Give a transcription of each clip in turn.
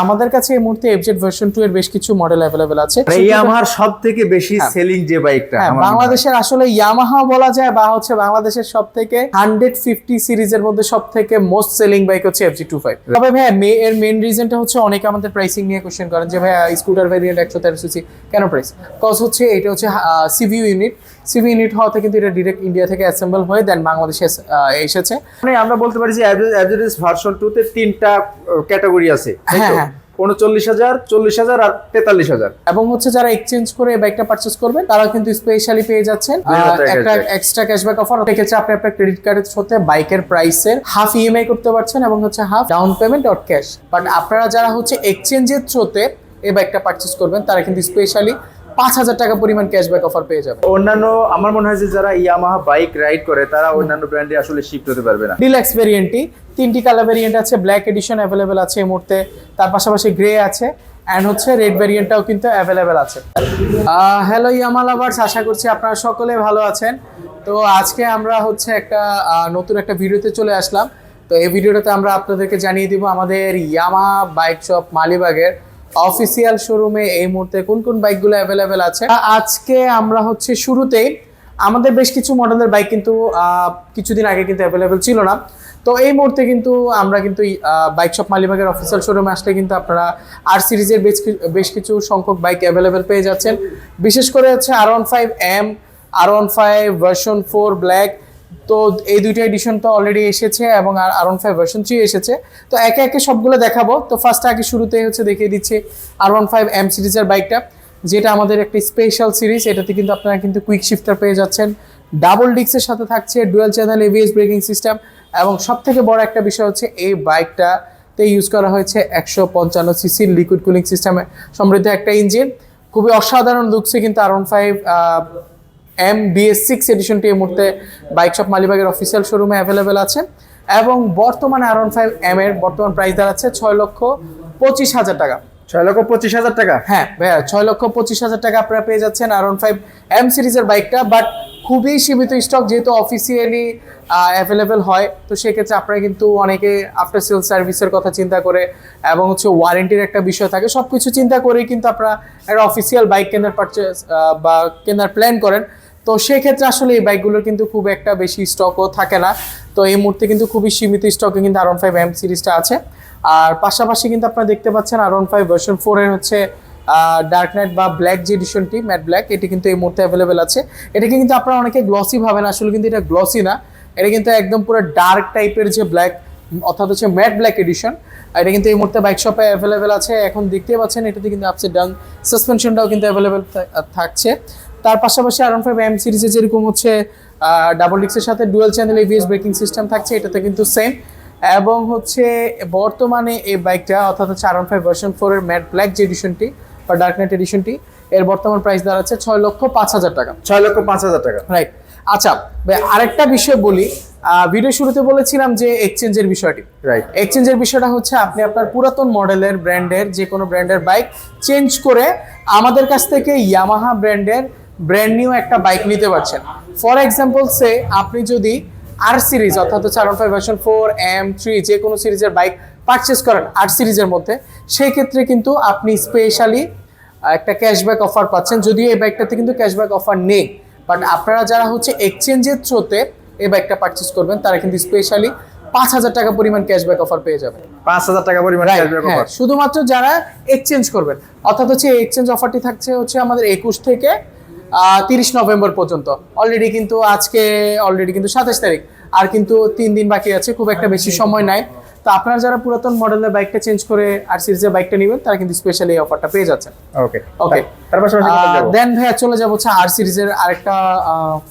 আমাদের কাছে এই মুহূর্তে এফজেড ভার্সন টু এর বেশ কিছু মডেল অ্যাভেলেবেল আছে ইয়ামাহার সব থেকে বেশি হ্যাঁ। সেলিং যে বাইকটা হ্যাঁ হয়। বাংলাদেশের আসলে ইয়ামাহা বলা যায় বা হচ্ছে বাংলাদেশের সব থেকে হান্ড্রেড ফিফটি সিরিজের মধ্যে সব থেকে মোস্ট সেলিং বাইক হচ্ছে এফজি টু ফাইভ তবে ভাই মে এর মেন রিজনটা হচ্ছে অনেকে আমাদের প্রাইসিং নিয়ে কোশ্চেন করেন যে ভাইয়া স্কুটার একশো তেরো সিসি কেন প্রাইস কজ হচ্ছে এটা হচ্ছে সিভিউ ইউনিট সিভিউ ইউনিট হওয়াতে কিন্তু এটা ডিরেক্ট ইন্ডিয়া থেকে অ্যাসেম্বল হয়ে দেন বাংলাদেশে এসেছে মানে আমরা বলতে পারি যে অ্যাভারেজ ভার্সন টু তে তিনটা ক্যাটাগরি আছে হ্যাঁ? হ্যাঁ। উনচল্লিশ হাজার চল্লিশ হাজার আর তেতাল্লিশ হাজার এবং হচ্ছে যারা এক্সচেঞ্জ করে বাইকটা পারচেস করবেন তারা কিন্তু স্পেশালি পেয়ে যাচ্ছেন একটা। এক্সট্রা ক্যাশব্যাক অফার সেক্ষেত্রে আপনি আপনার ক্রেডিট কার্ডের সাথে বাইকের প্রাইসের হাফ ইএমআই করতে পারছেন এবং হচ্ছে half down payment or cash but আপনারা যারা হচ্ছে এক্সচেঞ্জের থ্রোতে এই বাইকটা পারচেস করবেন তারা কিন্তু স্পেশালি পাঁচ হাজার টাকা পরিমাণ ক্যাশব্যাক অফার পেয়ে যাবেন অন্যান্য আমার মনে হয় যে যারা ইয়ামাহা বাইক রাইড করে তারা অন্যান্য ব্র্যান্ডে আসলে শিফট হতে পারবে না। ডিলাক্স ভেরিয়েন্টটি তিনটি কালার ভেরিয়েন্ট আছে ব্ল্যাক এডিশন অ্যাভেলেবেল আছে এই মুহূর্তে তার পাশাপাশি গ্রে আছে অ্যান্ড হচ্ছে রেড ভেরিয়েন্টটাও কিন্তু অ্যাভেলেবেল আছে। হ্যালো ইয়ামাল আবার্স আশা করছি আপনারা সকলে ভালো আছেন। তো আজকে আমরা হচ্ছে একটা নতুন একটা ভিডিওতে চলে আসলাম। তো এই ভিডিওটাতে আমরা আপনাদেরকে জানিয়ে দিব আমাদের ইয়ামা বাইক শপ মালিবাগের অফিসিয়াল শোরুমে এই মুহূর্তে কোন কোন বাইকগুলো অ্যাভেলেবেল আছে? আজকে আমরা হচ্ছে শুরুতেই আমাদের বেশ কিছু মডেলের বাইক কিন্তু কিছুদিন আগে কিন্তু অ্যাভেলেবেল ছিল না। তো এই মুহূর্তে কিন্তু আমরা কিন্তু বাইক শপ মালিবাগের অফিসিয়াল শোরুমে আসলে কিন্তু আপনারা আর সিরিজের বেশ বেশ কিছু সংখ্যক বাইক অ্যাভেলেবেল পেয়ে যাচ্ছেন। বিশেষ করে হচ্ছে R one five M R one five version four black তো এই দুইটা এডিশন তো অলরেডি এসেছে এবং আর R one five version three এসেছে। তো একে একে সবগুলো দেখাবো। তো ফার্স্ট আগে শুরুতেই হচ্ছে দেখিয়ে দিচ্ছি আর ওয়ান ফাইভ এম সিরিজের বাইকটা যেটা আমাদের একটি স্পেশাল সিরিজ এটাতে কিন্তু আপনারা কিন্তু কুইক শিফটার পেয়ে যাচ্ছেন। ডাবল ডিক্সের সাথে থাকছে dual channel ABS braking system এবং সব থেকে বড় একটা বিষয় হচ্ছে এই বাইকটাতে ইউজ করা হয়েছে একশো পঞ্চান্ন সিসির লিকুইড কুলিং সিস্টেমে সমৃদ্ধ একটা ইঞ্জিন খুবই অসাধারণ লুকসে কিন্তু R one five M BS six এডিশনটি এই মুহূর্তে বাইক শপ মালিবাগের অফিসিয়াল শোরুমে অ্যাভেলেবেল আছে এবং বর্তমানে আর ওয়ান ফাইভ এম এর বর্তমান প্রাইস দাঁড়াচ্ছে ছয় লক্ষ পঁচিশ হাজার টাকা। ছয় লক্ষ পঁচিশ হাজার টাকা? হ্যাঁ ভাইয়া ছয় লক্ষ পঁচিশ হাজার টাকা আপনারা পেয়ে যাচ্ছেন আর ওয়ান ফাইভ এম সিরিজের বাইকটা বাট খুবই সীমিত স্টক যেহেতু অফিসিয়ালি অ্যাভেলেবেল হয় তো সেক্ষেত্রে আপনারা কিন্তু অনেকে আফটার সেল সার্ভিসের কথা চিন্তা করে এবং হচ্ছে ওয়ারেন্টির একটা বিষয় থাকে সব কিছু চিন্তা করেই কিন্তু আপনারা একটা অফিসিয়াল বাইক কেনার পারচেস বা কেনার প্ল্যান করেন। তো সেক্ষেত্রে আসলে এই বাইকগুলোর কিন্তু খুব একটা বেশি স্টকও থাকে না। তো এই মুহূর্তে কিন্তু খুবই সীমিত স্টকে কিন্তু আর ফাইভ এম সিরিজটা আছে। আর পাশাপাশি কিন্তু আপনারা দেখতে পাচ্ছেন আর ফাইভ ভার্সন ফোরের হচ্ছে ডার্ক নাইট বা ব্ল্যাক যে এডিশনটি ম্যাট ব্ল্যাক এটি কিন্তু এই মুহূর্তে অ্যাভেলেবেল আছে। এটাকে কিন্তু আপনারা অনেকে গ্লসি ভাবেন, আসলে কিন্তু এটা গ্লসি না। এটা কিন্তু একদম পুরো ডার্ক টাইপের যে ব্ল্যাক অর্থাৎ হচ্ছে ম্যাট ব্ল্যাক এডিশন এটা কিন্তু এই মুহূর্তে বাইক শপে অ্যাভেলেবেল আছে। এখন দেখতেই পাচ্ছেন, এটাতে কিন্তু আপসেট ডাউন সাসপেনশনটাও কিন্তু অ্যাভেলেবেল থাকছে। তার পাশাপাশি আর ফাইভ এম সিরিজে যেরকম হচ্ছে ডাবল ডিক্সের সাথে dual channel ABS braking system থাকছে এটাতে কিন্তু সেম এবং হচ্ছে বর্তমানে এই বাইকটা অর্থাৎ হচ্ছে আর ফাইভ ভার্সন ফোরের ম্যাট ব্ল্যাক যে এডিশনটি বা ডার্ক নাইট এডিশনটি এর বর্তমান প্রাইস দাঁড়াচ্ছে ছয় লক্ষ পাঁচ হাজার টাকা। ছয় লক্ষ পাঁচ হাজার টাকা। রাইট আচ্ছা ভাই, আরেকটা বিষয় বলি। ভিডিও শুরুতে বলেছিলাম যে এক্সচেঞ্জের বিষয়টি। রাইট এক্সচেঞ্জের বিষয়টা হচ্ছে আপনি আপনার পুরাতন মডেলের ব্র্যান্ডের যে কোনো ব্র্যান্ডের বাইক চেঞ্জ করে আমাদের কাছ থেকে ইয়ামাহা ব্র্যান্ডের ব্র্যান্ড নিউ একটা বাইক নিতে পারছেন। ফর এক্সাম্পল সে আপনি যদি আর সিরিজ অর্থাৎ হচ্ছে R five version four M three যে কোনো সিরিজের বাইক পারচেস করেন আর সিরিজের মধ্যে সেই ক্ষেত্রে কিন্তু আপনি স্পেশালি একটা ক্যাশব্যাক অফার পাচ্ছেন। যদিও এই বাইকটাতে কিন্তু ক্যাশব্যাক অফার নেই বাট আপনারা যারা হচ্ছে এক্সচেঞ্জের থ্রোতে এই বাইকটা পারচেস করবেন তারা কিন্তু স্পেশালি পাঁচ হাজার টাকা পরিমাণ ক্যাশব্যাক অফার পেয়ে যাবেন। পাঁচ হাজার টাকা পরিমাণ cashback হ্যাঁ, শুধুমাত্র যারা এক্সচেঞ্জ করবেন অর্থাৎ হচ্ছে এই এক্সচেঞ্জ অফারটি থাকছে হচ্ছে আমাদের একুশ থেকে তিরিশ নভেম্বর পর্যন্ত। অলরেডি কিন্তু আজকে অলরেডি কিন্তু সাতাশ তারিখ। আর কিন্তু তিন দিন বাকি আছে খুব একটা বেশি সময় নাই। তো আপনারা যারা পুরাতন মডেলের বাইকটা চেঞ্জ করে আর সিরিজের বাইকটা নেবেন তারা কিন্তু স্পেশালি এই অফারটা পেয়ে যাচ্ছেন। ওকে ওকে? দেন ভাইয়া চলে যাব হচ্ছে আর সিরিজের আরেকটা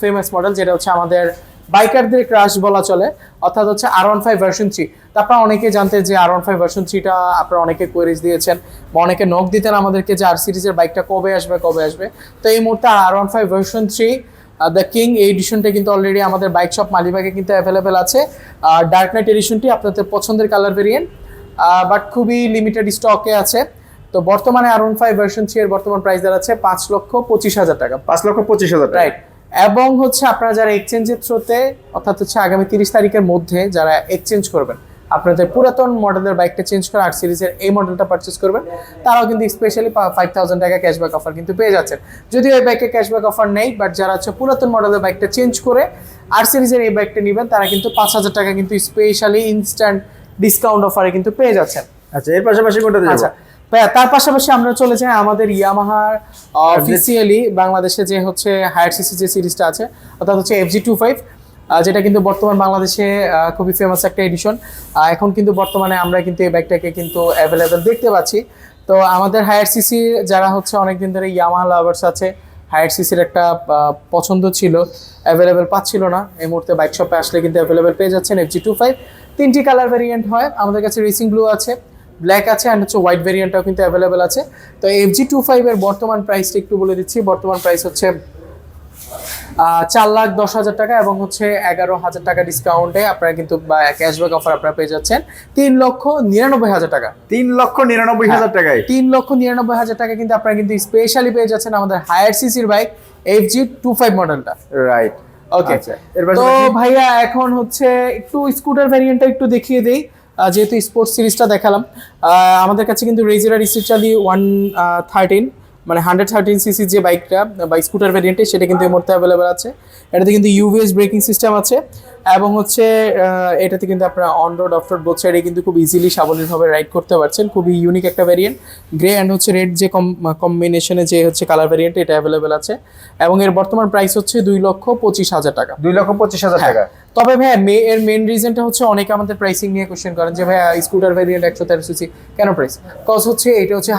ফেমাস মডেল যেটা হচ্ছে আমাদের বাইকারদের ক্রাশ বলা চলে অর্থাৎ হচ্ছে R one five version three তারপর অনেকে জানতে যে আর ওয়ান ফাইভ ভার্সন থ্রিটা আপনারা অনেকে কোয়েরিজ দিয়েছেন বা অনেকে নক দিতেন আমাদেরকে যে আর সিরিজের বাইকটা কবে আসবে কবে আসবে। তো এই মুহূর্তে R one five version three the king এই এডিশনটা কিন্তু অলরেডি আমাদের বাইক শপ মালিবাগে কিন্তু অ্যাভেলেবেল আছে। আর ডার্ক নাইট এডিশনটি আপনাদের পছন্দের কালার ভেরিয়েন্ট বাট খুবই লিমিটেড স্টকে আছে। তো বর্তমানে R one five version three এর বর্তমান প্রাইস দাঁড়াচ্ছে পাঁচ লক্ষ পঁচিশ হাজার টাকা। পাঁচ লক্ষ পঁচিশ হাজার টাকা। রাইট এবং হচ্ছে আপনারা যারা এক্সচেঞ্জের থ্রোতে অর্থাৎ হচ্ছে আগামী তিরিশ তারিখের মধ্যে যারা এক্সচেঞ্জ করবেন আপনাদের পুরাতন মডেলের বাইকটা চেঞ্জ করে আর সিরিজের এই মডেলটা পারচেস করবেন তারাও কিন্তু স্পেশালি ফাইভ থাউজেন্ড টাকা ক্যাশব্যাক অফার কিন্তু পেয়ে যাচ্ছেন। যদিও এই বাইকে ক্যাশব্যাক অফার নেই বাট যারা হচ্ছে পুরাতন মডেলের বাইকটা চেঞ্জ করে আর সিরিজের এই বাইকটা নেবেন তারা কিন্তু পাঁচ হাজার টাকা কিন্তু স্পেশালি ইনস্ট্যান্ট ডিসকাউন্ট অফারে কিন্তু পেয়ে যাচ্ছেন। আচ্ছা এর পাশাপাশি কোনটাতে আচ্ছা ভাইয়া তার পাশাপাশি আমরা চলে যাই আমাদের ইয়ামাহার অফিসিয়ালি বাংলাদেশে যে হচ্ছে হায়ার সিসি যে সিরিজটা আছে অর্থাৎ হচ্ছে এফজি টু ফাইভ যেটা কিন্তু বর্তমান বাংলাদেশে খুবই ফেমাস একটা এডিশন এখন কিন্তু বর্তমানে আমরা কিন্তু এই বাইকটাকে কিন্তু অ্যাভেলেবেল দেখতে পাচ্ছি। তো আমাদের হায়ার সিসি যারা হচ্ছে অনেকদিন ধরে ইয়ামাহা লাভার্স আছে হায়ার সিসির একটা পছন্দ ছিল অ্যাভেলেবেল পাচ্ছিল না। এই মুহূর্তে বাইক শপে আসলে কিন্তু অ্যাভেলেবেল পেয়ে যাচ্ছেন এফজি টু ফাইভ তিনটি কালার ভেরিয়েন্ট হয়। আমাদের কাছে রেসিং ব্লু আছে। ব্ল্যাক আছে অ্যান্ড হচ্ছে হোয়াইট ভেরিয়েন্টটাও কিন্তু অ্যাভেলেবেল আছে। তো এফ জি টু ফাইভের বর্তমান প্রাইসটা একটু বলে দিচ্ছি। বর্তমান প্রাইস হচ্ছে চার লাখ দশ হাজার টাকা এবং হচ্ছে এগারো হাজার টাকা ডিসকাউন্টে আপনারা কিন্তু ক্যাশব্যাক অফার আপনারা পেয়ে যাচ্ছেন। তিন লক্ষ নিরানব্বই হাজার টাকা। তিন লক্ষ নিরানব্বই হাজার টাকায়? তিন লক্ষ নিরানব্বই হাজার টাকা কিন্তু আপনারা কিন্তু স্পেশালি পেয়ে যাচ্ছেন আমাদের হায়ার সিসির bike F G two five মডেলটা রাইট ওকে আচ্ছা, তো ভাইয়া এখন হচ্ছে একটু স্কুটার ভ্যারিয়েন্টটা একটু দেখিয়ে দেই। যেহেতু স্পোর্টস সিরিজটা দেখালাম আমাদের কাছে কিন্তু রেজিরার ইসিচালি ওয়ান থার্টিন মানে হান্ড্রেড থার্টিন সিসির যে বাইকটা বা স্কুটার ভ্যারিয়েন্টে সেটা কিন্তু এই মুহূর্তে অ্যাভেলেবেল আছে। এটাতে কিন্তু ইউভিএস ব্রেকিং সিস্টেম আছে এবং হচ্ছে এটাতে কিন্তু আপনার on road off road both সাইডে কিন্তু খুব ইজিলি সাবলীলভাবে রাইড করতে পারছেন। খুবই ইউনিক একটা ভ্যারিয়েন্ট গ্রে অ্যান্ড হচ্ছে রেড যে কম্বিনেশনে যে হচ্ছে কালার ভ্যারিয়েন্ট এটা অ্যাভেলেবেল আছে। এবং এর বর্তমান প্রাইস হচ্ছে দুই লক্ষ পঁচিশ হাজার টাকা। দুই লক্ষ পঁচিশ হাজার টাকা। তবে ভাইয়া মে এর মেন রিজনটা হচ্ছে অনেকে আমাদের প্রাইসিং নিয়ে কোশ্চেন করেন যে ভাইয়া স্কুটার ভ্যারিয়েন্ট একশো তেরো সিসি কেন প্রাইস কজ হচ্ছে এটা হচ্ছে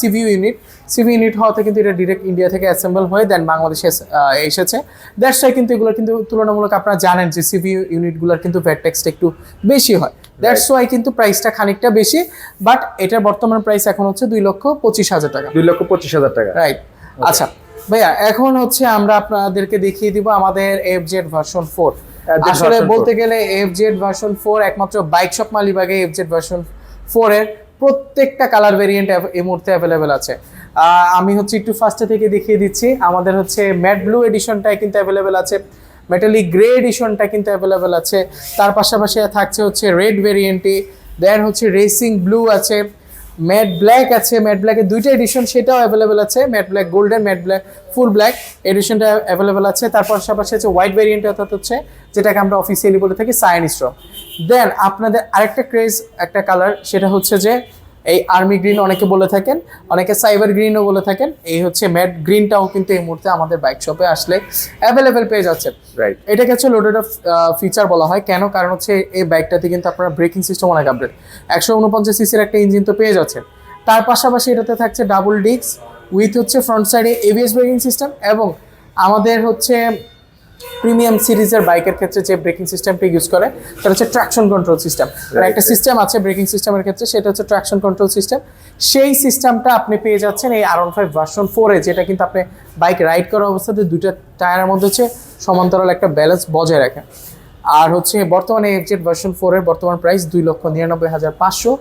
সিভিউ ইউনিট সিভি ইউনিট হওয়াতে কিন্তু এটা ডিরেক্ট ইন্ডিয়া থেকে অ্যাসেম্বল হয়ে দেন বাংলাদেশে এসেছে। দ্যাটস ওয়াই কিন্তু এগুলো কিন্তু তুলনামূলক আপনারা জানেন যে সিভি ইউনিটগুলোর কিন্তু ভ্যাট ট্যাক্সটা একটু বেশি হয়। দ্যাটস ওয়াই কিন্তু প্রাইসটা খানিকটা বেশি বাট এটার বর্তমান প্রাইস এখন হচ্ছে দুই লক্ষ পঁচিশ হাজার টাকা। দুই লক্ষ পঁচিশ হাজার টাকা। রাইট আচ্ছা ভাইয়া এখন হচ্ছে আমরা আপনাদেরকে দেখিয়ে দিব আমাদের এফ জেড ভার্সন ফোর আসলে বলতে গেলে জেড ভার্সন ফোর একমাত্র বাইক শপ মালিবাগে জেড ভার্সন ফোর এর প্রত্যেকটা কালার ভেরিয়েন্ট এই মুহূর্তে অ্যাভেলেবেল আছে। আমি হচ্ছে একটু ফার্স্টে থেকে দেখিয়ে দিচ্ছি। আমাদের হচ্ছে ম্যাট ব্লু এডিশনটাই কিন্তু অ্যাভেলেবেল আছে। মেটালিক গ্রে এডিশনটা কিন্তু অ্যাভেলেবেল আছে। তার পাশাপাশি থাকছে হচ্ছে রেড ভেরিয়েন্টটি দেন হচ্ছে রেসিং ব্লু আছে। ম্যাট ব্ল্যাক আছে ম্যাট ব্ল্যাকের দুইটা এডিশন সেটাও অ্যাভেলেবেল আছে। Matte black golden matte black full black এডিশনটা available আছে। তার পাশাপাশি হচ্ছে হোয়াইট ভ্যারিয়েন্ট অর্থাৎ হচ্ছে, যেটাকে আমরা অফিসিয়ালি বলে থাকি সায়ান দেন আপনাদের আরেকটা ক্রেজ একটা কালার সেটা হচ্ছে যে এই আর্মি গ্রিন অনেকে বলে থাকেন অনেকে সাইবার গ্রিনও বলে থাকেন। এই হচ্ছে ম্যাট গ্রিনটাও কিন্তু এই মুহূর্তে আমাদের বাইক শপে আসলে অ্যাভেলেবেল পেয়ে যাচ্ছে রাইট এটাকে হচ্ছে লোডেড অফ ফিচার বলা হয়। কেন? কারণ হচ্ছে এই বাইকটাতে কিন্তু আপনারা ব্রেকিং সিস্টেম অনেক আপডেট একশো উনপঞ্চাশ সিসির একটা ইঞ্জিন তো পেয়ে যাচ্ছেন। তার পাশাপাশি এটাতে থাকছে ডাবল ডিস্ক উইথ হচ্ছে ফ্রন্ট সাইডে এবিএস ব্রেকিং সিস্টেম এবং আমাদের হচ্ছে প্রিমিয়াম সিরিজের বাইকের ক্ষেত্রে যে ব্রেকিং সিস্টেমটা ইউজ করে সেটা হচ্ছে ট্র্যাকশন কন্ট্রোল সিস্টেম। আর একটা সিস্টেম আছে ব্রেকিং সিস্টেমের ক্ষেত্রে সেটা হচ্ছে ট্র্যাকশন কন্ট্রোল সিস্টেম। সেই সিস্টেমটা আপনি পেয়ে যাচ্ছেন এই আর ফাইভ ভার্সন ফোরে যেটা কিন্তু আপনি বাইক রাইড করা অবস্থাতে দুইটা টায়ারের মধ্যে হচ্ছে সমান্তরাল একটা ব্যালেন্স বজায় রাখে। আর হচ্ছে বর্তমানে এফজেড ভার্সন ফোরের বর্তমান প্রাইস দুই লক্ষ নিরানব্বই হাজার পাঁচশো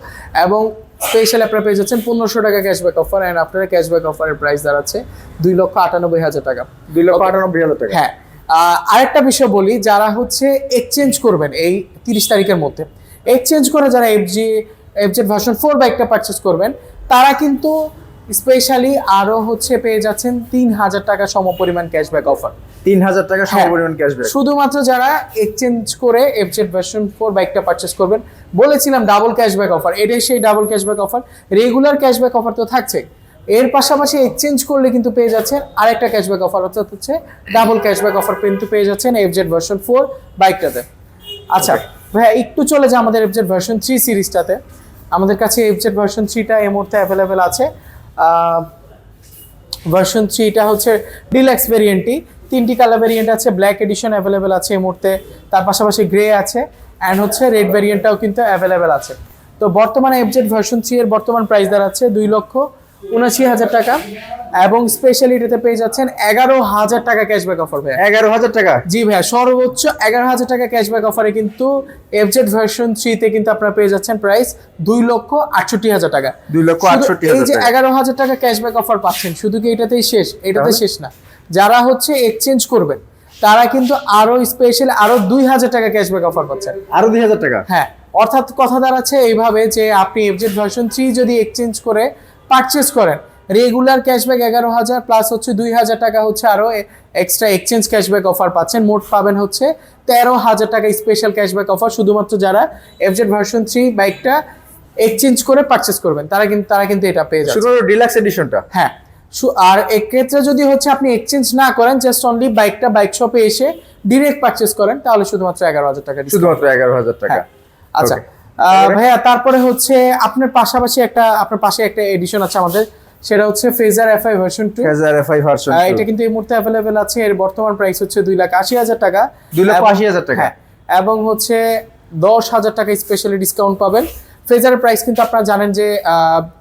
এবং স্পেশাল আপনারা পেয়ে যাচ্ছেন পনেরোশো টাকা ক্যাশব্যাক অফার অ্যান্ড আপনারা ক্যাশব্যাক অফারের প্রাইস দাঁড়াচ্ছে দুই লক্ষ আটানব্বই হাজার টাকা। দুই লক্ষ আটানব্বই হাজার টাকা। হ্যাঁ। আরেকটা বিষয় বলি যারা হচ্ছে এক্সচেঞ্জ করবেন এই তিরিশ তারিখের মধ্যে। এক্সচেঞ্জ করে যারা এফজি এফজেড ভার্সন ফোর বাইকটা পারচেস করবেন তারা কিন্তু স্পেশালি আরও হচ্ছে পেয়ে যাচ্ছেন তিন হাজার টাকা সমপরিমাণ ক্যাশব্যাক অফার তিন হাজার টাকা হ্যাঁ। সমপরিমাণ ক্যাশব্যাক শুধুমাত্র যারা এক্সচেঞ্জ করে এফজেড ভার্সন ফোর বাইকটা পারচেস করবেন বলেছিলাম ডাবল ক্যাশব্যাক অফার এটাই সেই double cashback offer regular cashback offer তো থাকছে এর পাশাপাশি এক্সচেঞ্জ করলে কিন্তু পেয়ে যাচ্ছেন আরেকটা ক্যাশব্যাক অফার অর্থাৎ হচ্ছে ডাবল ক্যাশব্যাক অফার কিন্তু পেয়ে যাচ্ছেন এফজেড ভার্সন ফোর বাইকটাতে আচ্ছা ভাইয়া একটু চলে যায় আমাদের এফজেড ভার্সন থ্রি সিরিজটাতে আমাদের কাছে এফজেড ভার্সন থ্রিটা এই মুহূর্তে অ্যাভেলেবেল আছে। ভার্সন থ্রিটা হচ্ছে ডিলাক্স ভেরিয়েন্টটি তিনটি কালার ভেরিয়েন্ট আছে ব্ল্যাক এডিশন অ্যাভেলেবেল আছে এই মুহূর্তে। তার পাশাপাশি গ্রে আছে অ্যান্ড হচ্ছে রেড ভেরিয়েন্টটাও কিন্তু অ্যাভেলেবেল আছে। তো বর্তমানে এফজেড ভার্সন থ্রি এর বর্তমান প্রাইস দাঁড়াচ্ছে দুই লক্ষ উনাশি হাজার টাকা এবং স্পেশালি এটাতে পেয়ে যাচ্ছেন এগারো হাজার টাকা ক্যাশব্যাক অফার ভাইয়া। এগারো হাজার টাকা? জি ভাইয়া সর্বোচ্চ এগারো হাজার টাকা ক্যাশব্যাক অফারে কিন্তু এফজেড ভার্সন থ্রিতে কিন্তু আপনারা পেয়ে যাচ্ছেন প্রাইস দুই লক্ষ আটষট্টি হাজার টাকা। দুই লক্ষ আটষট্টি এই যে এগারো হাজার টাকা ক্যাশব্যাক অফার পাচ্ছেন শুধু কি এটাতেই শেষ? এটাতে শেষ না। যারা হচ্ছে এক্সচেঞ্জ করবেন তারা কিন্তু আরও স্পেশাল আরও দুই হাজার টাকা ক্যাশব্যাক অফার পাচ্ছেন। আরও দুই হাজার টাকা? হ্যাঁ অর্থাৎ কথা দাঁড়াচ্ছে এইভাবে যে আপনি এফজেড ভার্সন থ্রি যদি এক্সচেঞ্জ করে পারচেস করেন। রেগুলার ক্যাশব্যাক এগারো হাজার প্লাস হচ্ছে দুই হাজার টাকা হচ্ছে আরও এক্সট্রা এক্সচেঞ্জ ক্যাশব্যাক অফার পাচ্ছেন। মোট পাবেন হচ্ছে তেরো হাজার টাকা স্পেশাল ক্যাশব্যাক অফার শুধুমাত্র যারা এফজেড ভার্সন থ্রি বাইকটা এক্সচেঞ্জ করে পারচেস করবেন তারা কিন্তু তারা কিন্তু এটা পেয়ে শুধু ডিলাক্স এডিশনটা হ্যাঁ। আর এক্ষেত্রে যদি হচ্ছে আপনি এক্সচেঞ্জ না করেন জাস্ট অনলি বাইকটা বাইক শপে এসে ডিরেক্ট পারচেস করেন তাহলে শুধুমাত্র এগারো হাজার টাকা শুধুমাত্র এগারো হাজার টাকা। হ্যাঁ। আচ্ছা? ভাইয়া তারপরে হচ্ছে আপনার পাশাপাশি একটা আপনার পাশে একটা এডিশন আছে আমাদের। সেটা হচ্ছে Fazer F I version two Fazer F I version এটা কিন্তু এই মুহূর্তে অ্যাভেলেবেল আছে। এর বর্তমান প্রাইস হচ্ছে দুই লাখ আশি হাজার টাকা। দুই এবং- আশি হাজার টাকা। হ্যাঁ এবং হচ্ছে দশ হাজার টাকা স্পেশালি ডিসকাউন্ট পাবেন। ফ্রেজারের প্রাইস কিন্তু আপনারা জানেন যে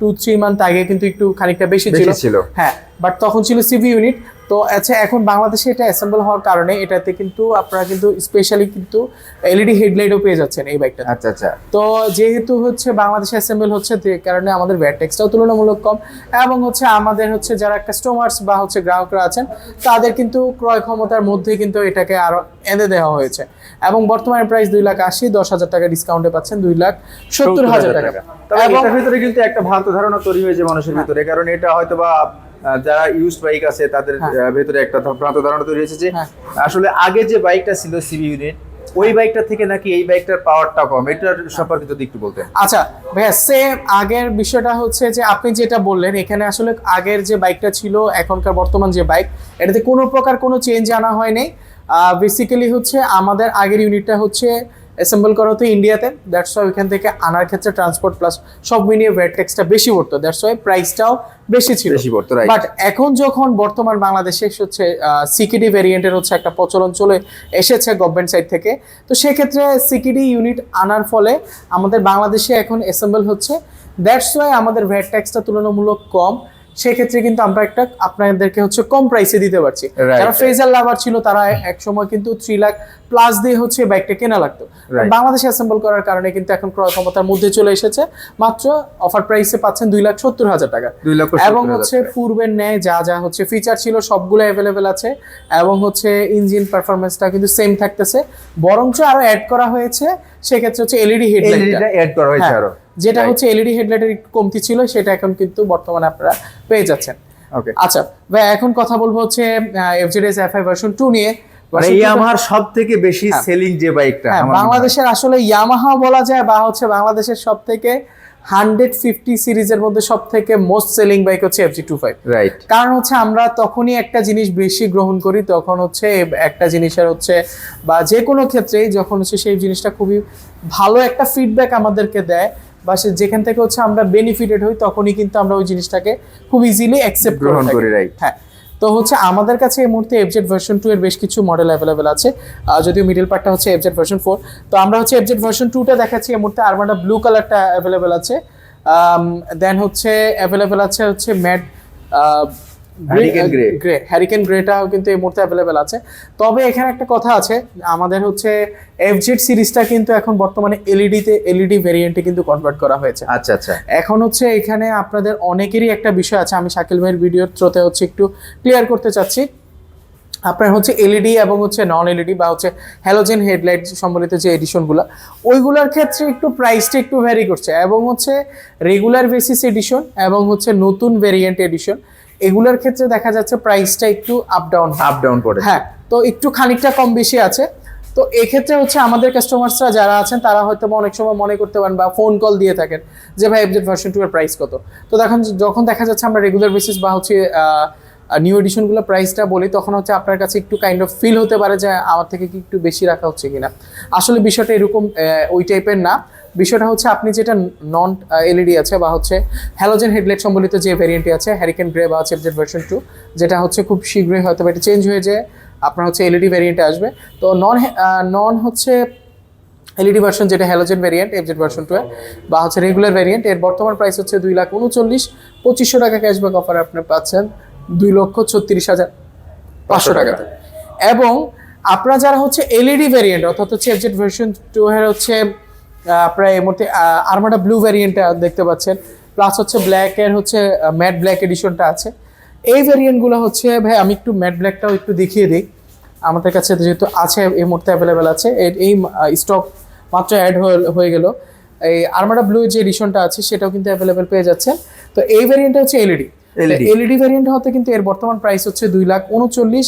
টু থ্রি মান্থ আগে কিন্তু একটু খানিকটা বেশি ছিল। হ্যাঁ বাট তখন ছিল সিভি ইউনিট তো আচ্ছা এখন বাংলাদেশে এটা অ্যাসেম্বল হওয়ার কারণে এটাতে কিন্তু আপনারা কিন্তু স্পেশালি কিন্তু এলইডি হেডলাইটও পেয়ে যাচ্ছেন এই বাইকটা আচ্ছা আচ্ছা। তো যেহেতু হচ্ছে বাংলাদেশে অ্যাসেম্বল হচ্ছে যে কারণে আমাদের ভ্যাট ট্যাক্সটাও তুলনামূলক কম এবং হচ্ছে আমাদের হচ্ছে যারা কাস্টমার্স বা হচ্ছে গ্রাহকরা আছেন তাদের কিন্তু ক্রয় ক্ষমতার মধ্যে কিন্তু এটাকে আরও এনে দেওয়া হয়েছে। এবং বর্তমানে প্রাইস দুই লাখ আশি দশ হাজার টাকা ডিসকাউন্টে পাচ্ছেন দুই লাখ সত্তর হাজার টাকা। তবে এটার ভিতরে কিন্তু একটা ভ্রান্ত ধারণা তৈরি হয়েছে মানুষের ভিতরে কারণ এটা হয়তো বা যারা ইউজ বাইক আছে তাদের ভেতরে একটা ভ্রান্ত ধারণা তৈরি হয়েছে যে হ্যাঁ। আসলে আগে যে বাইকটা ছিল সিবি ইউনিট ওই বাইকটা থেকে নাকি এই বাইকটার পাওয়ারটা কম? এটার সম্পর্কে যদি একটু বলতেন। আচ্ছা ভাইয়া সেম আগের বিষয়টা হচ্ছে যে আপনি যেটা বললেন এখানে আসলে আগের যে বাইকটা ছিল এখনকার বর্তমান যে বাইক এটাতে কোনো প্রকার কোনো চেঞ্জ আনা হয়নি। বেসিক্যালি হচ্ছে আমাদের আগের ইউনিটটা হচ্ছে অ্যাসেম্বল করা হতো ইন্ডিয়াতে দ্যাটস ওয়াই ওইখান থেকে আনার ক্ষেত্রে ট্রান্সপোর্ট প্লাস সব মিলিয়ে ভ্যাট ট্যাক্সটা বেশি পড়তো। দ্যাটস ওয়াই প্রাইসটাও বেশি ছিল। বেশি পড়তো. বাট এখন যখন বর্তমান বাংলাদেশে হচ্ছে সিকিডি ভ্যারিয়েন্টের হচ্ছে একটা প্রচলন চলে এসেছে গভর্নমেন্ট সাইড থেকে তো সেক্ষেত্রে সিকিডি ইউনিট আনার ফলে আমাদের বাংলাদেশে এখন অ্যাসেম্বল হচ্ছে। দ্যাটস ওয়াই আমাদের ভ্যাট ট্যাক্সটা তুলনামূলক কম। সেক্ষেত্রে কিন্তু আমরা একটা আপনাদেরকে হচ্ছে কম প্রাইসে দিতে পারছি। যারা. ফ্রেজার লাভার ছিল তারা এক সময় কিন্তু থ্রি লাখ প্লাস দিয়ে হচ্ছে বাইকটা কেনা লাগতো। বাংলাদেশে অ্যাসেম্বল করার কারণে কিন্তু এখন ক্রয় ক্ষমতার মধ্যে চলে এসেছে। মাত্র অফার প্রাইসে পাচ্ছেন দুই লাখ সত্তর হাজার টাকা। এবং হচ্ছে পূর্বের ন্যায় যা যা হচ্ছে ফিচার ছিল সবগুলো অ্যাভেলেবেল আছে। এবং হচ্ছে ইঞ্জিন পারফরমেন্সটা কিন্তু সেম থাকতেছে। বরঞ্চ আরও অ্যাড করা হয়েছে সেক্ষেত্রে হচ্ছে এলইডি হেডলাইট অ্যাড করা হয়েছে আরও। হ্যাঁ, যেটা হচ্ছে এলইডি হেডলাইটের একটু কমতি ছিল সেটা এখন কিন্তু বর্তমানে আপনারা পেয়ে যাচ্ছেন। ওকে আচ্ছা ভাই এখন কথা বলব হচ্ছে এফজেডএস এফআই ভার্সন টু নিয়ে। মানে 2 ইয়ামাহার সব থেকে বেশি হ্যাঁ। সেলিং যে বাইকটা হ্যাঁ, বাংলাদেশের আসলে ইয়ামাহা বলা যায় বা হচ্ছে বাংলাদেশের সব থেকে হান্ড্রেড ফিফটি সিরিজের মধ্যে সব থেকে মোস্ট সেলিং বাইক হচ্ছে F Z two five right কারণ হচ্ছে আমরা তখনই একটা জিনিস বেশি গ্রহণ করি তখন হচ্ছে একটা জিনিসের হচ্ছে বা যে কোনো ক্ষেত্রেই যখন হচ্ছে সেই জিনিসটা খুবই ভালো একটা ফিডব্যাক আমাদেরকে দেয় বা সে যেখান থেকে হচ্ছে আমরা বেনিফিটেড হই তখনই কিন্তু আমরা ওই জিনিসটাকে খুব ইজিলি অ্যাকসেপ্ট গ্রহণ করি, রাইট হ্যাঁ। তো হচ্ছে আমাদের কাছে এই মুহূর্তে এফজেড ভার্সন টু এর বেশ কিছু মডেল অ্যাভেলেবেল আছে। যদিও মিডল পার্টটা হচ্ছে এফজেড ভার্সন ফোর তো আমরা হচ্ছে এফজেড ভার্সন টুটা দেখাচ্ছি এই মুহূর্তে আরমান্ডা ব্লু কালারটা অ্যাভেলেবেল আছে। দেন হচ্ছে অ্যাভেলেবেল আছে হচ্ছে ম্যাট। গ্রে হ্যারিকেন গ্রেটাও কিন্তু এই মুহূর্তে অ্যাভেলেবেল আছে। তবে এখানে একটা কথা আছে আমাদের হচ্ছে এফজেড সিরিজটা কিন্তু এখন বর্তমানে এলইডিতে এলইডি ভেরিয়েন্টে কিন্তু কনভার্ট করা হয়েছে। আচ্ছা আচ্ছা। এখন হচ্ছে এখানে আপনাদের অনেকেরই একটা বিষয় আছে আমি শাকিল ভাইয়ের ভিডিওর থ্রোতে হচ্ছে একটু ক্লিয়ার করতে চাচ্ছি। আপনার হচ্ছে এলইডি এবং হচ্ছে নন এলইডি বা হচ্ছে হ্যালোজেন হেডলাইট সম্বলিত যে এডিশনগুলো ওইগুলোর ক্ষেত্রে একটু প্রাইসটা একটু ভ্যারি করছে। এবং হচ্ছে রেগুলার বেসিস এডিশন এবং হচ্ছে নতুন ভেরিয়েন্ট এডিশন এগুলোর ক্ষেত্রে দেখা যাচ্ছে প্রাইসটা একটু আপ ডাউন আপ ডাউন করে হ্যাঁ তো একটু খানিকটা কম বেশি আছে। তো এক্ষেত্রে হচ্ছে আমাদের কাস্টমার্সরা যারা আছেন তারা হয়তো অনেক সময় মনে করতে পারেন বা ফোন কল দিয়ে থাকেন যে ভাই এফজেড ভার্সন টু এর প্রাইস কত? তো তখন যখন দেখা যাচ্ছে আমরা রেগুলার বেসিস বা হচ্ছে নিউ এডিশনগুলো প্রাইসটা বলি তখন হচ্ছে আপনার কাছে একটু কাইন্ড অফ ফিল হতে পারে যে আমার থেকে কি একটু বেশি রাখা হচ্ছে কিনা? আসলে বিষয়টা এরকম ওই টাইপের না। বিষয়টা হচ্ছে আপনি যেটা নন এলইডি আছে বা হচ্ছে হ্যালোজেন হেডলাইট সম্বলিত যে ভ্যারিয়েন্টটি আছে হ্যারিকেন গ্রে বা হচ্ছে এফজেড ভার্সন টু যেটা হচ্ছে খুব শীঘ্রই হয়তো এটা চেঞ্জ হয়ে যায় আপনার হচ্ছে এলইডি ভ্যারিয়েন্টে আসবে। তো নন নন হচ্ছে এলইডি ভার্সন যেটা halogen variant FZ version two বা হচ্ছে রেগুলার ভ্যারিয়েন্ট এর বর্তমান প্রাইস হচ্ছে দুই লাখ উনচল্লিশ পঁচিশশো টাকা ক্যাশব্যাক অফার আপনি পাচ্ছেন দুই লক্ষ ছত্রিশ হাজার পাঁচশো টাকাতে এবং আপনারা যারা হচ্ছে এলইডি ভ্যারিয়েন্ট অর্থাৎ হচ্ছে এফজেড ভার্সন টু এর হচ্ছে আপনারা এই মুহূর্তে আর্মাডা ব্লু ভ্যারিয়েন্টটা দেখতে পাচ্ছেন। প্লাস হচ্ছে ব্ল্যাকের হচ্ছে ম্যাট ব্ল্যাক এডিশনটা আছে। এই ভ্যারিয়েন্টগুলো হচ্ছে, ভাই, আমি একটু ম্যাট ব্ল্যাকটাও একটু দেখিয়ে দিই। আমাদের কাছে যেহেতু আছে, এই মুহূর্তে অ্যাভেলেবেল আছে। এই স্টক মাত্র অ্যাড হয়ে গেল। এই আর্মাডা ব্লু যে এডিশনটা আছে, সেটাও কিন্তু অ্যাভেলেবেল পেয়ে যাচ্ছেন। তো এই ভ্যারিয়েন্টটা হচ্ছে এলইডি এলইডি ভ্যারিয়েন্ট হতে কিন্তু এর বর্তমান প্রাইস হচ্ছে দুই লাখ উনচল্লিশ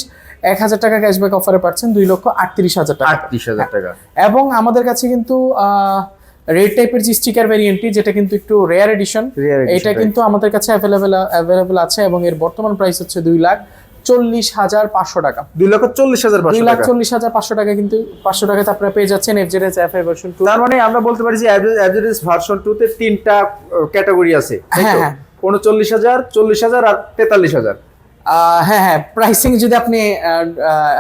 এক হাজার টাকা ক্যাশব্যাক অফারে পাচ্ছেন দুই লক্ষ আটত্রিশ হাজার টাকা। আটত্রিশ হাজার টাকা। এবং আমাদের কাছে কিন্তু রেড টাইপের যে স্টিকার ভ্যারিয়েন্টটি যেটা কিন্তু একটু রেয়ার এডিশন এটা কিন্তু আমাদের কাছে অ্যাভেলেবেল অ্যাভেলেবেল আছে এবং এর বর্তমান প্রাইস হচ্ছে দুই লাখ চল্লিশ হাজার পাঁচশো টাকা। দুই লক্ষ চল্লিশ হাজার দুই লাখ টাকা চল্লিশ হাজার পাঁচশো টাকা কিন্তু পাঁচশো টাকাতে আপনারা পেয়ে যাচ্ছেন FZ S F version two তার মানে আমরা বলতে পারি যে অ্যাভারেজ ভার্সন টু তে তিনটা ক্যাটাগরি আছে? হ্যাঁ, হ্যাঁ। উনচল্লিশ হাজার চল্লিশ হাজার আর তেতাল্লিশ হাজার। হ্যাঁ হ্যাঁ প্রাইসিং যদি আপনি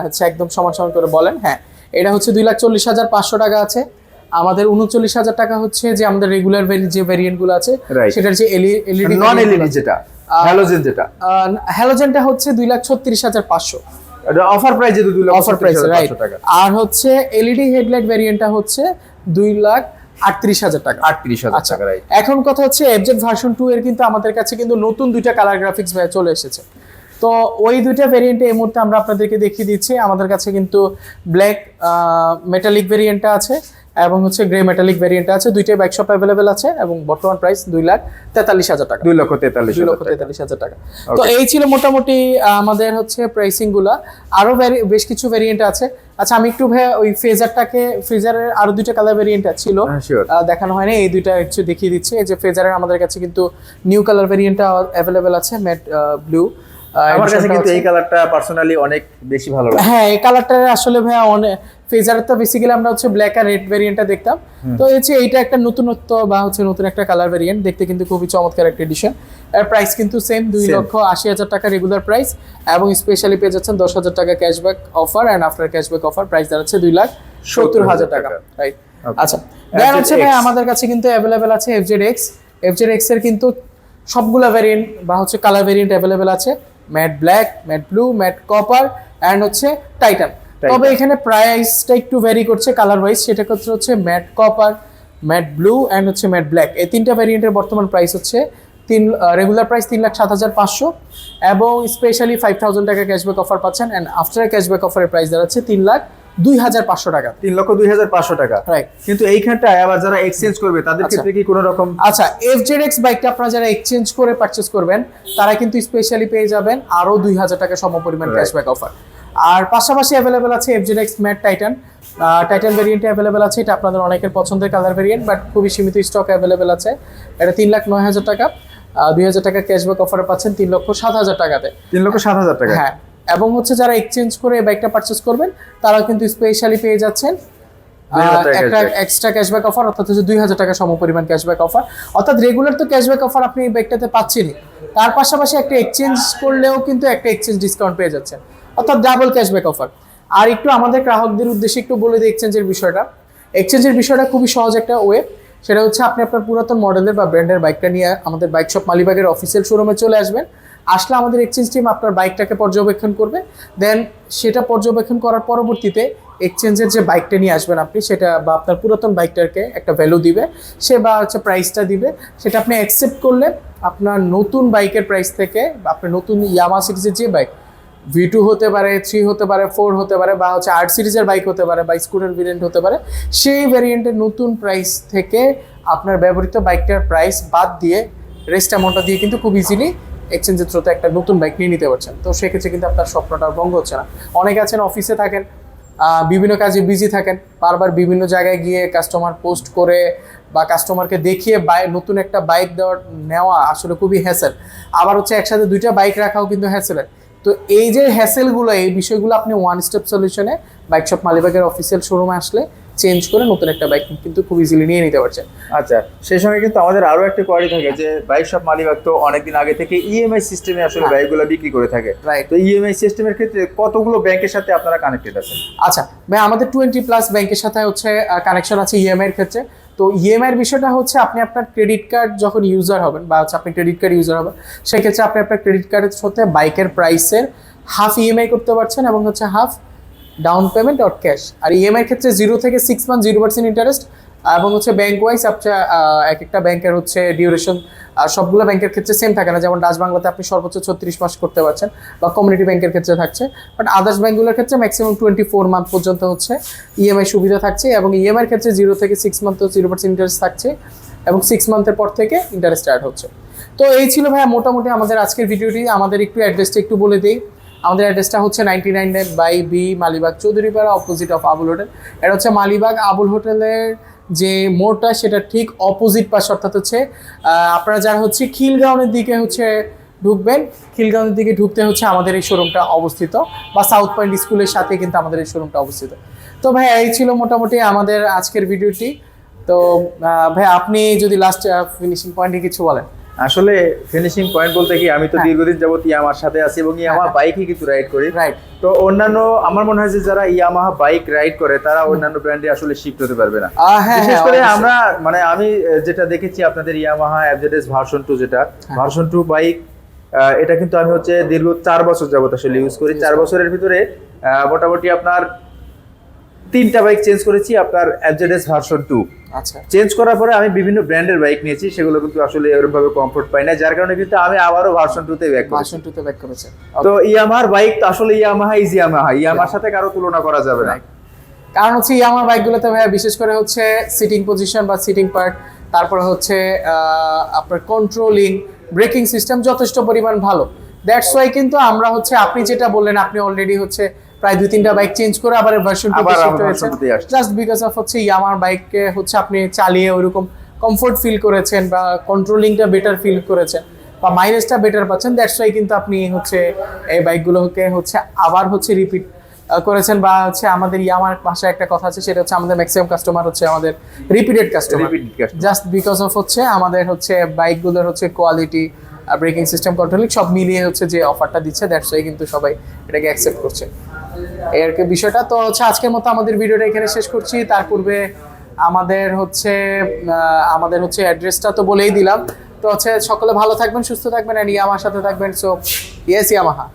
হচ্ছে একদম সমান সমান করে বলেন হ্যাঁ এটা হচ্ছে দুই লাখ চল্লিশ হাজার পাঁচশো টাকা আছে। আমাদের উনচল্লিশ হাজার টাকা হচ্ছে যে আমাদের রেগুলার যে ভেরিয়েন্টগুলো আছে. সেটার যে এলইডি নন এলইডি যেটা হ্যালোজেন যেটা। হ্যালোজেনটা হচ্ছে দুই লাখ ছত্রিশ হাজার পাঁচশো। অফার প্রাইস যেহেতু দুই লক্ষ অফার প্রাইস রাইট টাকা। আর হচ্ছে এলইডি হেডলাইট ভেরিয়েন্টটা হচ্ছে দুই লাখ আটত্রিশ হাজার টাকা। আটত্রিশ হাজার আচ্ছা টাকা রাইট এখন কথা হচ্ছে এফজেড ভার্সন টু এর কিন্তু আমাদের কাছে কিন্তু নতুন দুইটা কালার গ্রাফিক্স চলে এসেছে। তো ওই দুইটা ভেরিয়েন্টে এই মুহূর্তে আমরা আপনাদেরকে দেখিয়ে দিচ্ছি। আমাদের কাছে কিন্তু ব্ল্যাক মেটালিক ভেরিয়েন্টটা আছে। এবং হচ্ছে গ্রে মেটালিক ভেরিয়েন্টটা আছে দুইটাই বাইক শপ অ্যাভেলেবেল আছে এবং বর্তমান প্রাইস দুই লাখ তেতাল্লিশ হাজার টাকা। দুই লক্ষ তেতাল্লিশ দুই লক্ষ তেতাল্লিশ হাজার টাকা। তো এই ছিল মোটামুটি আমাদের হচ্ছে প্রাইসিংগুলা। আরও বেশ কিছু ভেরিয়েন্ট আছে। আচ্ছা আমি একটু ভাইয়া ওই ফেজারটাকে ফেজারের আরও দুইটা কালার ভেরিয়েন্ট ছিল। হ্যাঁ, দেখানো হয়নি এই দুইটা একটু দেখিয়ে দিচ্ছি। এই যে ফেজারের আমাদের কাছে কিন্তু নিউ কালার ভেরিয়েন্টটা অ্যাভেলেবেল আছে ম্যাট ব্লু আমার কাছে কিন্তু এই কালারটা পার্সোনালি অনেক বেশি ভালো লাগে। হ্যাঁ এই কালারটা আসলে ভাইয়া অনেক ফেজারের তো বেসিক্যালি আমরা হচ্ছে ব্ল্যাক আর রেড ভেরিয়েন্টটা দেখতাম। তো হচ্ছে এইটা একটা নতুনত্ব বা হচ্ছে নতুন একটা কালার ভেরিয়েন্ট দেখতে কিন্তু খুবই চমৎকার একটা এডিশন এর প্রাইস কিন্তু সেম দুই লক্ষ আশি হাজার টাকা রেগুলার প্রাইস এবং স্পেশালি পেয়ে যাচ্ছেন দশ হাজার টাকা cashback offer and after cashback offer price দাঁড়াচ্ছে দুই লাখ সত্তর হাজার টাকা। রাইট আচ্ছা দেন হচ্ছে ভাই আমাদের কাছে কিন্তু অ্যাভেলেবেল আছে এফজেড এক্স এফজেড এক্সের কিন্তু সবগুলা ভেরিয়েন্ট বা হচ্ছে কালার ভেরিয়েন্ট অ্যাভেলেবেল আছে। Matte black matte blue matte copper and হচ্ছে টাইটান। তবে এখানে প্রাইসটা একটু ভ্যারি করছে কালার ওয়াইজ সেটা ক্ষেত্রে হচ্ছে matte copper matte blue and হচ্ছে ম্যাট ব্ল্যাক। এই তিনটা ভ্যারিয়েন্টের বর্তমান প্রাইস হচ্ছে তিন রেগুলার প্রাইস তিন লাখ সাত হাজার পাঁচশো এবং স্পেশালি ফাইভ থাউজেন্ড টাকা ক্যাশব্যাক অফার পাচ্ছেন অ্যান্ড আফটার ক্যাশব্যাক অফারের প্রাইস দাঁড়াচ্ছে তিন লাখ দুই হাজার পাঁচশো টাকা। তিন লক্ষ দুই হাজার পাঁচশো টাকা। রাইট কিন্তু এইখানটায় আবার যারা এক্সচেঞ্জ করবে তাদের আচ্ছা। ক্ষেত্রে কি কোনো রকম আচ্ছা এফ জেড এক্স বাইকটা আপনারা যারা এক্সচেঞ্জ করে পারচেস করবেন তারা কিন্তু স্পেশালি পেয়ে যাবেন আরও দুই হাজার টাকা সমপরিমাণ. ক্যাশব্যাক অফার আর পাশাপাশি অ্যাভেলেবেল আছে F Z X matte titan titan ভেরিয়েন্টে available আছে এটা আপনাদের অনেকের পছন্দের কালার ভেরিয়েন্ট বাট খুবই সীমিত স্টক অ্যাভেলেবেল আছে। এটা তিন লাখ নয় হাজার টাকা। দুই হাজার টাকা ক্যাশব্যাক অফারে পাচ্ছেন তিন লক্ষ সাত হাজার টাকাতে। তিন লক্ষ সাত হাজার টাকা। হ্যাঁ। এবং হচ্ছে যারা এক্সচেঞ্জ করে বাইকটা পারচেস করবেন তারা কিন্তু স্পেশালি পেয়ে যাচ্ছেন। আহ, 2000 টাকা একটা। এক্সট্রা ক্যাশব্যাক অফার অর্থাৎ হচ্ছে দুই হাজার টাকা সমপরিমাণ ক্যাশব্যাক অফার অর্থাৎ রেগুলার তো ক্যাশব্যাক অফার আপনি এই বাইকটাতে পাচ্ছেনই। তার পাশাপাশি একটা এক্সচেঞ্জ করলেও কিন্তু একটা এক্সচেঞ্জ ডিসকাউন্ট পেয়ে যাচ্ছেন। অর্থাৎ ডাবল ক্যাশব্যাক অফার আর একটু আমাদের গ্রাহকদের উদ্দেশ্যে একটু বলে দিই এক্সচেঞ্জের বিষয়টা। এক্সচেঞ্জের বিষয়টা খুবই সহজ একটা ওয়ে সেটা হচ্ছে আপনি আপনার পুরাতন মডেলের বা ব্র্যান্ডের বাইকটা নিয়ে আমাদের বাইক শপ মালিবাগের অফিসিয়াল শোরুমে চলে আসবেন। আসলে আমাদের এক্সচেঞ্জ টিম আপনার বাইকটাকে পর্যবেক্ষণ করবে। দেন সেটা পর্যবেক্ষণ করার পরবর্তীতে এক্সচেঞ্জের যে বাইকটা নিয়ে আসবেন আপনি, সেটা বা আপনার পুরাতন বাইকটাকে একটা ভ্যালু দিবে, সে বা হচ্ছে প্রাইসটা দিবে। সেটা আপনি অ্যাকসেপ্ট করলে আপনার নতুন বাইকের প্রাইস থেকে বা আপনার নতুন ইয়ামা সিরিজের যে বাইক ভি টু হতে পারে থ্রি হতে পারে ফোর হতে পারে বা হচ্ছে আর্ট সিরিজের বাইক হতে পারে বা স্কুটার ভেরিয়েন্ট হতে পারে, সেই ভ্যারিয়েন্টের নতুন প্রাইস থেকে আপনার ব্যবহৃত বাইকটার প্রাইস বাদ দিয়ে রেস্ট অ্যামাউন্টটা দিয়ে কিন্তু খুব ইজিলি এক্সচেঞ্জের থ্রুতে একটা নতুন বাইক নিয়ে নিতে পারছেন। তো সেক্ষেত্রে কিন্তু আপনার স্বপ্নটা ভঙ্গ হচ্ছে না। অনেকে আছেন অফিসে থাকেন বিভিন্ন কাজে বিজি থাকেন, বারবার বিভিন্ন জায়গায় গিয়ে কাস্টমার পোস্ট করে বা কাস্টমারকে দেখিয়ে বাই নতুন একটা বাইক দেওয়ার, নেওয়া আসলে খুবই হ্যাসেল আবার হচ্ছে একসাথে দুইটা বাইক রাখাও কিন্তু হ্যাসেলের তো এই যে হ্যাসেলগুলো এই বিষয়গুলো আপনি ওয়ান স্টেপ সলিউশনে বাইক শপ মালিবাগের অফিসিয়াল শোরুমে আসলে চেঞ্জ করে নতুন একটা বাইক কিন্তু খুব ইজিলি নিয়ে নিতে পারছেন। আচ্ছা সেই সঙ্গে কিন্তু আমাদের আরও একটা কোয়ারি থাকে যে বাইক শপ মালিবাগ তো অনেকদিন আগে থেকে ইএমআই সিস্টেমে আসলে হ্যাঁ। বাইকগুলো বিক্রি করে থাকে। রাইট তো ইএমআই সিস্টেমের ক্ষেত্রে কতগুলো ব্যাংকের সাথে আপনারা কানেক্টেড আছেন? আচ্ছা ভাই আমাদের টোয়েন্টি প্লাস ব্যাংকের সাথে হচ্ছে কানেকশন আছে ইএমআই এর ক্ষেত্রে। তো ইএমআই এর বিষয়টা হচ্ছে আপনি আপনার ক্রেডিট কার্ড যখন ইউজার হবেন বা হচ্ছে আপনি ক্রেডিট কার্ড ইউজার হবেন সেক্ষেত্রে আপনি আপনার ক্রেডিট কার্ডের সাথে বাইকের প্রাইসের হাফ ইএমআই করতে পারছেন এবং হচ্ছে half down payment or cash R EMI ক্ষেত্রে জিরো থেকে six month zero percent interest এবং হচ্ছে ব্যাংক ওয়াইজ আপনার এক একটা ব্যাংকের হচ্ছে ডিউরেশন সবগুলো ব্যাংকের ক্ষেত্রে সেম থাকে না। যেমন ডাচ বাংলাতে আপনি সর্বোচ্চ ছত্রিশ মাস করতে পারছেন বা কমিউনিটি ব্যাংকের ক্ষেত্রে থাকছে। বাট আদার্স ব্যাংকগুলোর ক্ষেত্রে ম্যাক্সিমাম টোয়েন্টি ফোর মান্থ পর্যন্ত হচ্ছে ইএমআই সুবিধা থাকছে এবং ইএমআইয়ের ক্ষেত্রে জিরো থেকে six month zero percent interest থাকছে এবং সিক্স মান্থের পর থেকে ইন্টারেস্ট স্টার্ট হচ্ছে। তো এই ছিল ভাইয়া মোটামুটি আমাদের আজকের ভিডিওটি আমাদের একটু অ্যাড্রেসটা একটু বলে দিই। আমাদের অ্যাড্রেসটা হচ্ছে ninety nine by B Malibagh Chowdhurypara opposite of Abul hotel এটা হচ্ছে মালিবাগ আবুল হোটেলের যে মোড়টা, সেটা ঠিক অপোজিট পাশে, অর্থাৎ হচ্ছে আপনারা যারা হচ্ছে খিলগাঁওয়ের দিকে হচ্ছে ঢুকবেন, খিলগাঁওয়ের দিকে ঢুকতে হচ্ছে আমাদের এই শোরুমটা অবস্থিত, বা সাউথ পয়েন্ট স্কুলের সাথে কিন্তু আমাদের এই শোরুমটা অবস্থিত। তো ভাই, এই ছিল মোটামুটি আমাদের আজকের ভিডিওটি তো ভাই, আপনি যদি লাস্ট ফিনিশিং পয়েন্টে কিছু বলেন। আসলে ফিনিশিং পয়েন্ট বলতে কি আমি তো হ্যাঁ। দীর্ঘদিন যাবত ইয়ামার সাথে আছি এবং ইয়ামা। বাইকই কিন্তু রাইড করি। রাইট তো অন্যান্য আমার মনে হয় যে যারা ইয়ামাহা বাইক রাইড করে তারা অন্যান্য ব্র্যান্ডে আসলে শিফট হতে পারবে না। হ্যাঁ বিশেষ হ্যাঁ করে আমরা মানে আমি যেটা দেখেছি আপনাদের ইয়ামাহা এফজেডএস ভার্সন টু যেটা। ভার্সন টু বাইক এটা কিন্তু আমি হচ্ছে দীর্ঘ চার বছর যাবত আসলে ইউজ করি। চার বছরের ভিতরে মোটামুটি আপনার তিনটা বাইক চেঞ্জ করেছি আপনার এফজেডএস ভার্সন টু আচ্ছা। চেঞ্জ করার পরে আমি বিভিন্ন ব্র্যান্ডের বাইক নিয়েছি সেগুলো কিন্তু আসলে এরকম ভাবে কমফোর্ট পাই না যার কারণে কিন্তু আমি আবারও ভার্সন টুতে ব্যাক ভার্সন টুতে ব্যাক করেছে। তো ইয়ামাহার বাইক তো আসলে ইয়ামাহা ইজ ইয়ামাহা ইয়ামার সাথে কারও তুলনা করা যাবে না। কারণ হচ্ছে ইয়ামার বাইকগুলোতে ভাইয়া বিশেষ করে হচ্ছে সিটিং পজিশন বা সিটিং পার্ট তারপরে হচ্ছে আপনার কন্ট্রোলিং ব্রেকিং সিস্টেম যথেষ্ট পরিমাণ ভালো। দ্যাটস ওয়াই কিন্তু আমরা হচ্ছে আপনি যেটা বললেন আপনি অলরেডি হচ্ছে প্রায় দুই তিনটা বাইক চেঞ্জ করে আবার ভার্সন টু শিফট হয়েছে version 2 তে আসছে। জাস্ট বিকজ অফ হচ্ছে ইয়ামার বাইককে হচ্ছে আপনি চালিয়ে ওইরকম কমফোর্ট ফিল করেছেন বা কন্ট্রোলিংটা বেটার ফিল করেছেন বা মাইলেজটা বেটার পাচ্ছেন দ্যাটস ওয়াই কিন্তু আপনি হচ্ছে এই বাইকগুলোকে হচ্ছে আবার হচ্ছে রিপিট করেছেন বা হচ্ছে আমাদের ইয়ামার ভাষায় একটা কথা আছে সেটা হচ্ছে আমাদের ম্যাক্সিমাম কাস্টমার হচ্ছে আমাদের repeated customer just because of হচ্ছে আমাদের হচ্ছে বাইকগুলোর হচ্ছে কোয়ালিটি ব্রেকিং সিস্টেম কন্ট্রোলিং সব মিলিয়ে হচ্ছে যে অফারটা দিচ্ছে দ্যাটস ওয়াই কিন্তু সবাই এটাকে অ্যাকসেপ্ট করছে। কি বিষয়টা। তো হচ্ছে আজকের মতো আমাদের ভিডিওটা এখানে শেষ করছি। তার পূর্বে আমাদের হচ্ছে আমাদের হচ্ছে অ্যাড্রেসটা তো বলেই দিলাম। তো হচ্ছে সকলে ভালো থাকবেন, সুস্থ থাকবেন আর ইয়ামার সাথে থাকবেন। So yes Yamaha.